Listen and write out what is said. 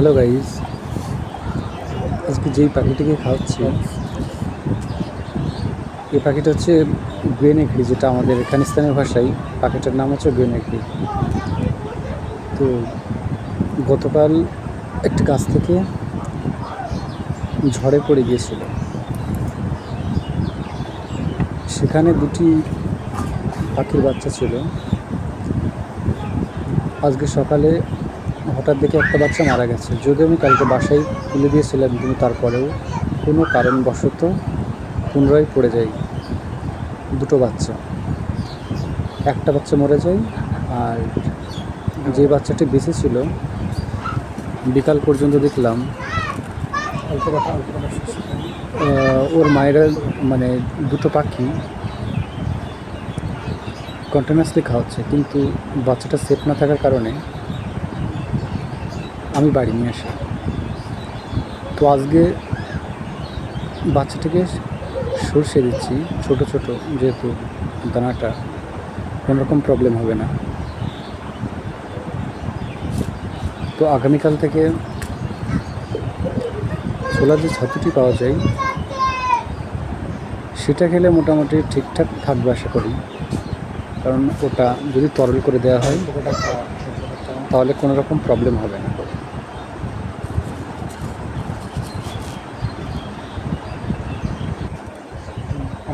Hello guys আজকে যেই পাখিটিকে খাওয়াচ্ছি, এই পাখিটা হচ্ছে গ্রেনেকড়ি যেটা আমাদের খানিস্তানের ভাষায়, পাখিটার নাম হচ্ছে গ্রেনেকড়ি তো গতকাল একটি গাছ থেকে ঝড়ে পড়ে গিয়েছিল। সেখানে দুটি পাখির বাচ্চা ছিল। আজকে সকালে হঠাৎ দেখে একটা বাচ্চা মারা গেছে। যদিও আমি কালকে বাসায় তুলে দিয়েছিলাম, কিন্তু তারপরেও কোনো কারণবশত পুনরায় পড়ে যায় দুটো বাচ্চা। একটা বাচ্চা মরে যায় আর যে বাচ্চাটি বেঁচে ছিল, বিকাল পর্যন্ত দেখলাম ওর মায়েরা মানে দুটো পাখি কন্টিনিউয়াসলি খাওয়াচ্ছে, কিন্তু বাচ্চাটা সেফ না থাকার কারণে আমি বাড়ি নিয়ে আসি। তো আজকে বাচ্চাটাকে সর্ষে দিচ্ছি, ছোট ছোট, যেহেতু দানাটা কোনো রকম প্রবলেম হবে না। তো আগামীকাল থেকে ছোলার যে ছাতুটি পাওয়া যায়, সেটা খেলে মোটামুটি ঠিকঠাক থাকবে আশা করি। কারণ ওটা যদি তরল করে দেওয়া হয়, তাহলে কোনো রকম প্রবলেম হবে না।